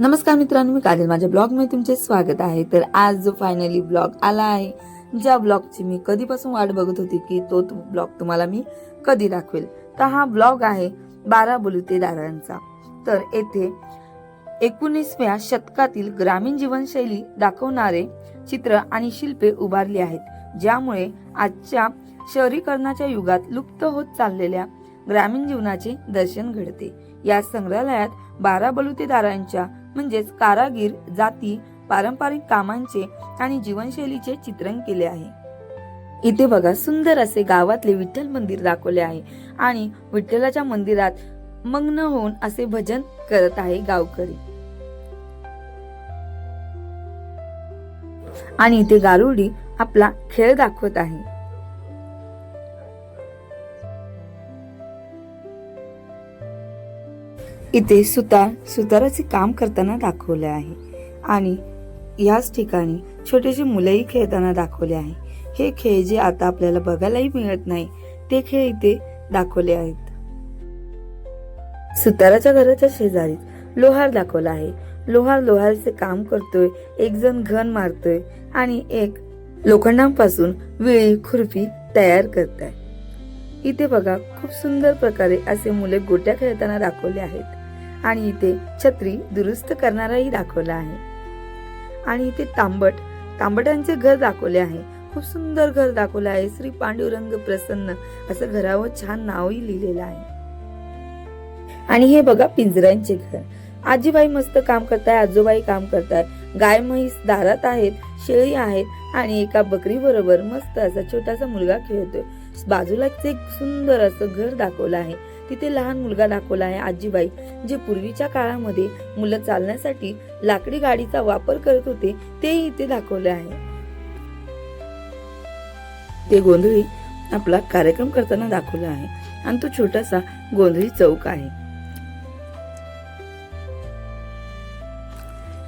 नमस्कार मित्रांनो मी काजल. माझ्या ब्लॉगमध्ये तुमचे स्वागत आहे. तर आज जो फायनली ब्लॉग आला आहे ज्या ब्लॉगची मी कधीपासून वाट बघत होती की तो ब्लॉग तुम्हाला मी कधी दाखवेल? तर हा ब्लॉग आहे बारा बलुतेदारांचा तर येथे एकोणीसव्या शतकातील ग्रामीण जीवनशैली दाखवणारे चित्र आणि शिल्पे उभारली आहेत. ज्यामुळे आजच्या शहरीकरणाच्या युगात लुप्त होत चाललेल्या ग्रामीण जीवनाचे दर्शन घडते. या संग्रहालयात बारा बलुतेदारांच्या म्हणजेच कारागीर जाती पारंपरिक कामांचे आणि जीवनशैलीचे चित्रण केले आहे. इथे बघा सुंदर असे गावातले विठ्ठल मंदिर दाखवले आहे आणि विठ्ठलाच्या मंदिरात मग्न होऊन असे भजन करत आहे गावकरी. आणि इथे गारुडी आपला खेळ दाखवत आहे. इथे सुतार सुताराचे काम करताना दाखवले आहे. आणि याच ठिकाणी छोटेसे मुलंही खेळताना दाखवले आहे. हे खेळ जे आता आपल्याला बघायलाही मिळत नाही ते खेळ इथे दाखवले आहेत. सुताराच्या घराच्या शेजारी लोहार दाखवला आहे. लोहार लोहारचे काम करतोय एक जण घन मारतोय आणि एक लोखंडांपासून विळी खुरपी तयार करताय. इथे बघा खूप सुंदर प्रकारे असे मुले गोट्या खेळताना दाखवले आहेत. आणि इथे छत्री दुरुस्त करणाराही दाखवला आहे. आणि इथे तांबट तांबटांचे घर दाखवले आहे. खूप सुंदर घर दाखवलं आहे. श्री पांडुरंग प्रसन्न असं घरावर छान नावही लिहिलेलं आहे. आणि हे बघा पिंजऱ्यांचे घर. आजीबाई मस्त काम करताय आजोबाई काम करताय. गाय म्हैस दारात आहेत शेळी आहेत आणि एका बकरी बरोबर मस्त असा छोटासा मुलगा खेळतोय. बाजूलाच एक सुंदर असं घर दाखवलं आहे. तिथे लहान मुलगा दाखवला आहे आजीबाई जे पूर्वीच्या काळामध्ये मुलं चालण्यासाठी लाकडी गाडीचा वापर करत होते तेही इथे दाखवले आहे. ते गोंधळी आपला कार्यक्रम करताना दाखवला आहे आणि तो छोटासा गोंधळी चौक आहे.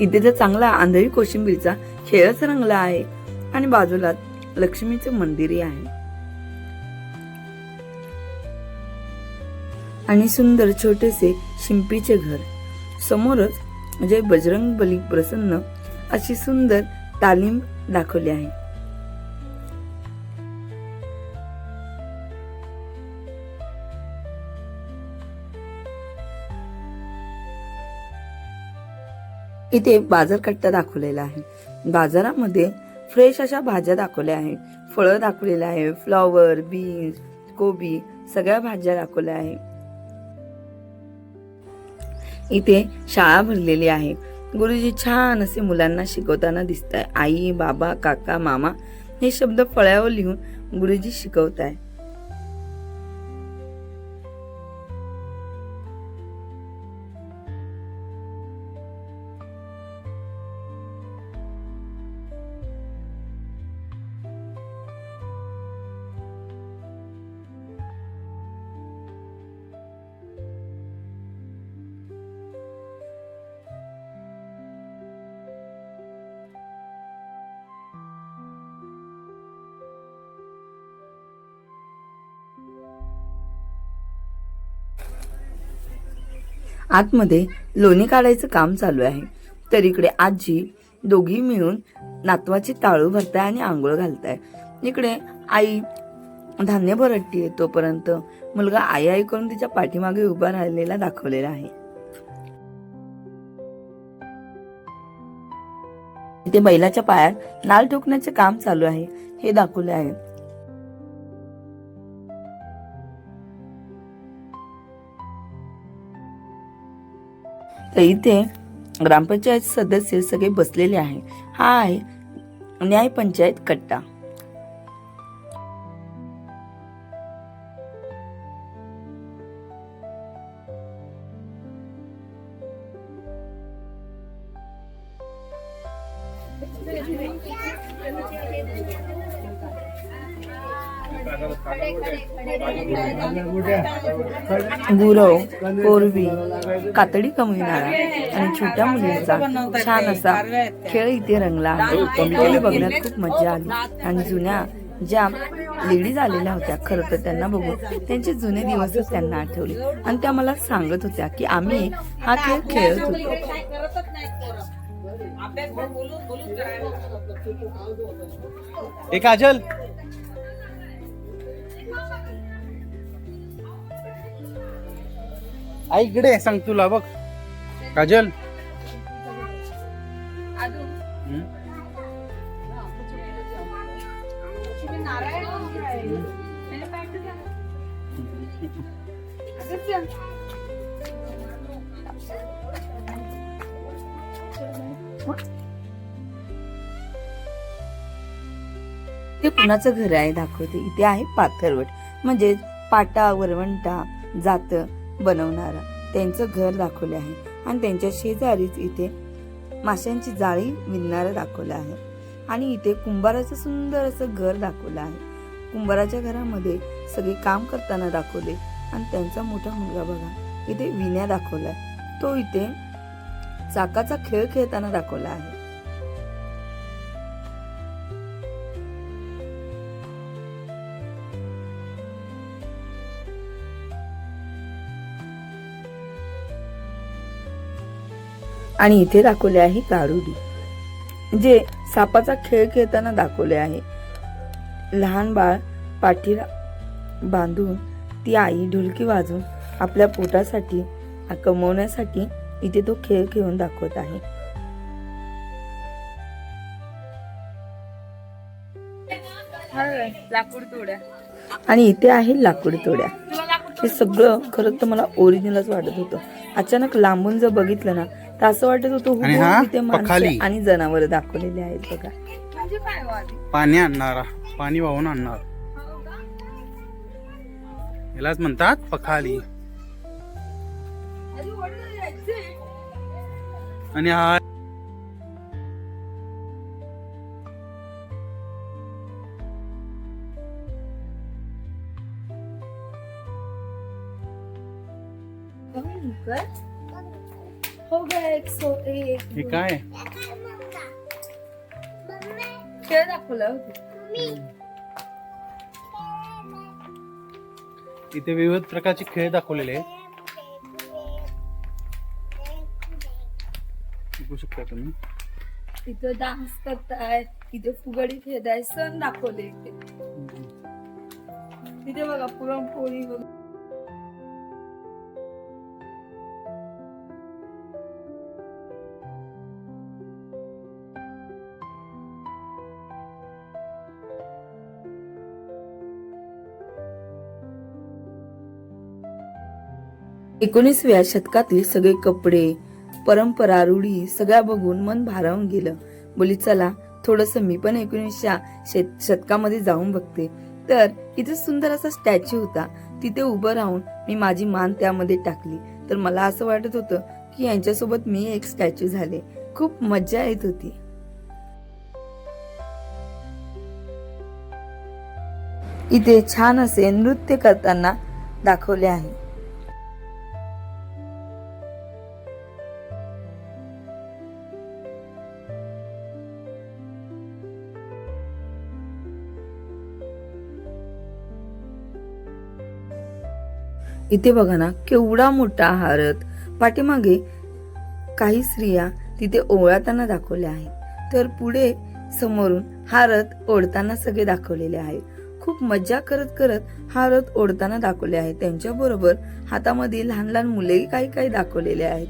इथे तर चांगला आंधळी कोशिंबीरचा खेळच रंगला आहे आणि बाजूला लक्ष्मीचे मंदिरही आहे. आणि सुंदर छोटेसे शिंपीचे घर. समोरच म्हणजे बजरंग बली प्रसन्न अशी सुंदर तालीम दाखवली आहे. इथे बाजार कट्टा दाखवलेला आहे. बाजारामध्ये फ्रेश अशा भाज्या दाखवल्या आहेत. फळं दाखवलेलं आहे. फ्लॉवर बीन्स कोबी सगळ्या भाज्या दाखवल्या आहे इथे शाळा भरलेली आहे. गुरुजी छान असे मुलांना शिकवताना दिसत आहे आई बाबा काका मामा हे शब्द फळ्यावर लिहून गुरुजी शिकवत आहे आतमध्ये लोणी काढायचं काम चालू आहे. तर इकडे आजी दोघी मिळून नातवाची ताळू भरताय आणि आंघोळ घालताय. इकडे आई धान्य भरटतीये तोपर्यंत मुलगा आई आई करून तिच्या पाठीमागे उभा राहिलेला दाखवलेला आहे. ते बैलाच्या पायात नाल ठोकण्याचे काम चालू आहे. हे दाखवले आहे. तर इथे ग्रामपंचायत सदस्य सगळे बसलेले आहे. हा आहे न्याय पंचायत कट्टा. गुरव कोरवी कातडी कमविणारा आणि छोट्या मुलींचा छान असा खेळ इथे रंगला आहे. बघण्यात खूप मजा आली. आणि जुन्या ज्या लेडीज आलेल्या होत्या खरं तर त्यांना बघून त्यांचे जुने दिवसच त्यांना आठवले. आणि त्या मला सांगत होत्या की आम्ही हा खेळ खेळत होतो. ए काजल आई इकडे सांग तुला बघ. काजल. हम्म? हे कुणाचं घर आहे दाखवते. इथे आहे पाथरवट म्हणजे पाटा वरवंटा जात बनवणारा. त्यांचं घर दाखवले आहे. आणि त्यांच्या शेजारीच इथे माशांची जाळी विणणारं दाखवलं आहे. आणि इथे कुंभाराचं सुंदर असं घर दाखवलं आहे. कुंभाराच्या घरामध्ये सगळे काम करताना दाखवले. आणि त्यांचा मोठा मुलगा बघा इथे विण्या दाखवलाय. तो इथे चाकाचा खेळ खेळताना दाखवला आहे. आणि इथे दाखवले आहे गारुडी जे सापाचा खेळ खेळताना दाखवले आहे. लहान बाळ पाठीला बांधून ती आई ढोलकी वाजून आपल्या पोटासाठी कमवण्यासाठी इथे तो खेळ खेळून दाखवत आहे. लाकूड तोड्या. आणि इथे आहे लाकूड तोड्या. हे सगळं खरं तर मला ओरिजिनलच वाटत होतं. अचानक लांबून जर बघितलं ना तर असं वाटत होतं हा पखाली. आणि जनावर दाखवलेले आहेत बघा. म्हणजे हो पाणी आणणारा पाणी वाहून आणणार. यालाच म्हणतात पखाली. आणि हा हो गया एक सो एक हे काय? खेळ दाखवला होता इथे विविध प्रकारचे खेळ दाखवलेले आहेत. बघू शकता तुम्ही. तिथं डान्स करताय तिथे फुगडी खेळताय सण दाखवले इथे. तिथे बघा पुरणपोळी वगैरे. एकोणीसव्या शतकातील सगळे कपडे परंपरा रूढी सगळ्या बघून मन भारावून गेलं. बोली चला थोडस मी पण एकोणीसच्या शेत- शतकामध्ये जाऊन बघते. तर इथे सुंदर असा स्टॅच्यू होता. तिथे उभं राहून मी माझी मान त्यामध्ये टाकली. तर मला असं वाटत होतं की यांच्यासोबत मी एक स्टॅच्यू झाले. खूप मज्जा येत होती. इथे छान असे नृत्य करताना दाखवले आहे. इथे बघा ना केवढा मोठा हारत पाठीमागे काही स्त्रिया तिथे ओवाळताना दाखवल्या आहेत. तर पुढे समोरून हा ओढताना सगळे दाखवलेले आहे खूप मज्जा करत करत हा रथ ओढताना दाखवले आहे त्यांच्या बरोबर हातामध्ये लहान लहान मुलेही काही काही दाखवलेले आहेत.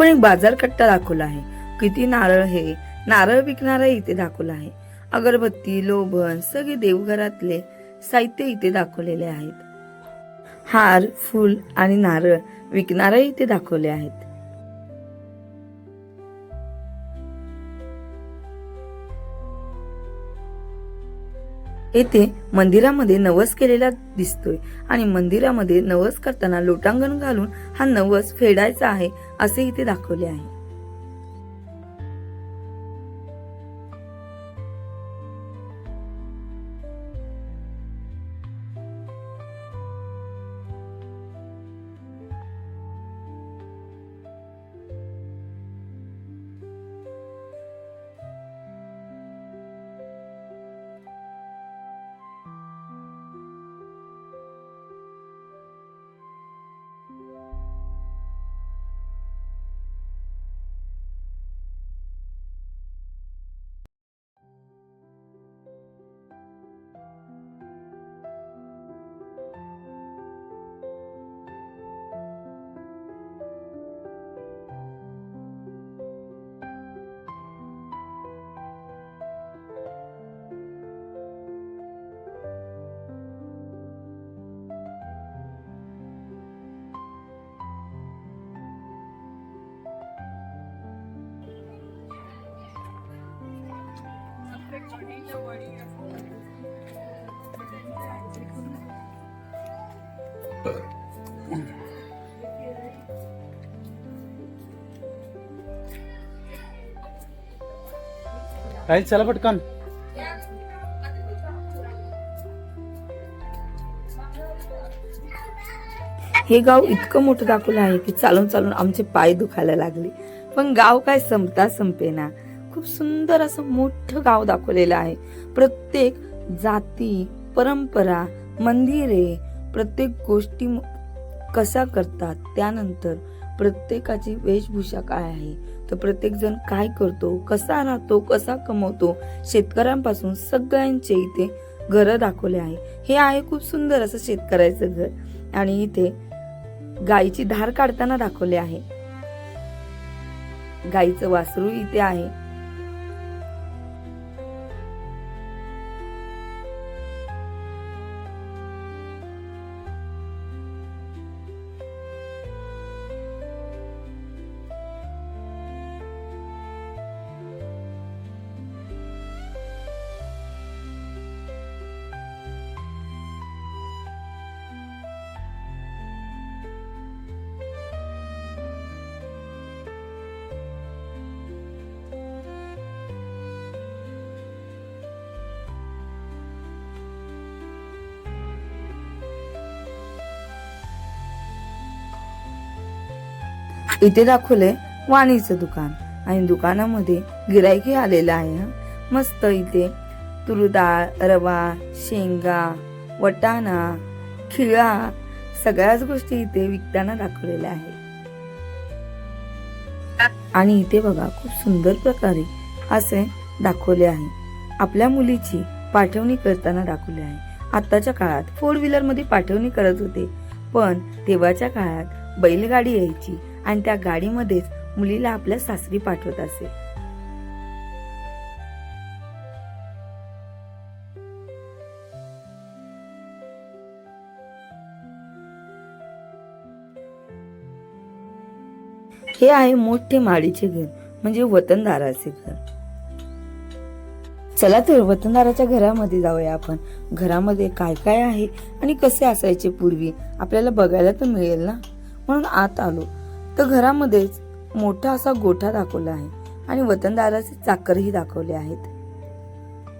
आपण पण एक बाजार कट्टा दाखवला आहे. किती नारळ हे? नारळ विकणारा इथे दाखवला आहे. अगरबत्ती लोभन सगळे देवघरातले साहित्य इथे दाखवलेले आहेत. हार फूल आणि नारळ विकणारा इथे दाखवले आहेत. येथे मंदिरामध्ये नवस केलेला दिसतोय आणि मंदिरामध्ये नवस करताना लोटांगण घालून हा नवस फेडायचा आहे असे इथे दाखवले आहे. काही चला पटकन. हे गाव इतकं मोठं दाखवलं आहे की चालून चालून आमचे पाय दुखायला लागले. पण गाव काय संपता संपेना. खूप सुंदर असं मोठं गाव दाखवलेलं आहे. प्रत्येक जाती परंपरा मंदिरे प्रत्येक गोष्टी कशा करतात त्यानंतर प्रत्येकाची वेशभूषा काय आहे? तर प्रत्येक जण काय करतो कसा राहतो कसा कमवतो शेतकऱ्यांपासून सगळ्यांचे इथे घरं दाखवले आहे. हे आहे खूप सुंदर असं शेतकऱ्याचं घर. आणि इथे गाईची धार काढताना दाखवले आहे. गाईचं वासरू इथे आहे. इथे दाखवलंय वाणीचं दुकान. आणि दुकानामध्ये गिरायकी आलेलं आहे मस्त इथे तुरडाळ रवा शेंगा वटाणा खिळा सगळ्याच गोष्टी इथे विकताना दाखवलेल्या आहेत. आणि इथे बघा खूप सुंदर प्रकारे असे दाखवले आहे. आपल्या मुलीची पाठवणी करताना दाखवले आहे. आताच्या काळात फोर व्हीलरमध्ये पाठवणी करत होते. पण तेव्हाच्या काळात बैलगाडी यायची. आणि त्या गाडीमध्येच मुलीला आपल्या सासरी पाठवत असे. हे आहे मोठे माडीचे घर म्हणजे वतनदाराचे घर. चला तर वतनदाराच्या घरामध्ये जाऊया आपण. घरामध्ये काय काय आहे आणि कसे असायचे पूर्वी? आपल्याला बघायला तर मिळेल ना? म्हणून आत आलो. तर घरामध्येच मोठा असा गोठा दाखवला आहे आणि वतनदाराचे चाकरही दाखवले आहेत.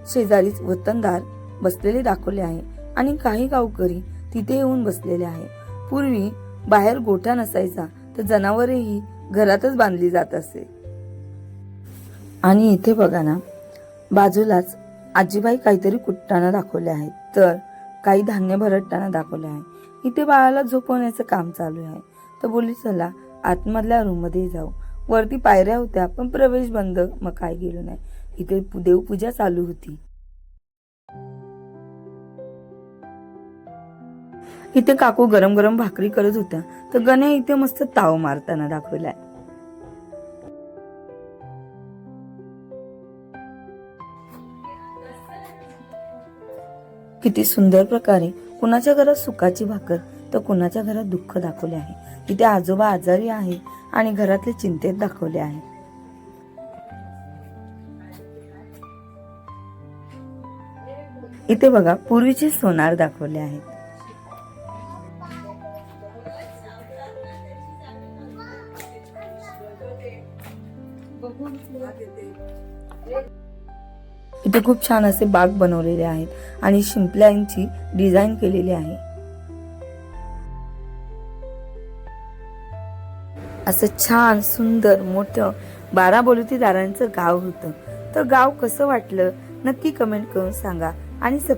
शेजारीच वतनदार बसलेले दाखवले आहे आणि काही गावकरी तिथे येऊन बसलेले आहे. पूर्वी बाहेर गोठा नसायचा तर जनावरेही घरातच बांधली जात असे. आणि इथे बघा ना बाजूलाच आजीबाई काहीतरी कुटताना दाखवले आहेत. तर काही धान्य भरटताना दाखवले आहे. इथे बाळाला झोपवण्याचं काम चालू आहे. तर बोली चला आतमधल्या रूममध्ये जाऊ. वरती पायऱ्या होत्या पण प्रवेश बंद. मग काय गेलो नाही. इथे देवपूजा चालू होती. इथे काकू गरम गरम भाकरी करत होत्या. तर गणे इथे मस्त ताव मारताना दाखवलाय. किती सुंदर प्रकारे. कुणाच्या घरात सुखाची भाकर तर कुणाच्या घरात दुःख दाखवले आहे. इथे आजोबा आजारी आहे आणि घरातले चिंतेत दाखवले आहे. इथे बघा पूर्वीचे सोनार दाखवले आहेत. इथे खूप छान असे बाग बनवलेले आहेत आणि शिंपल्यांची डिझाईन केलेली आहे. असं छान सुंदर मोठं बारा बोलतीदारांचं गाव होतं. तर गाव कसं वाटलं? नक्की कमेंट करून सांगा आणि सब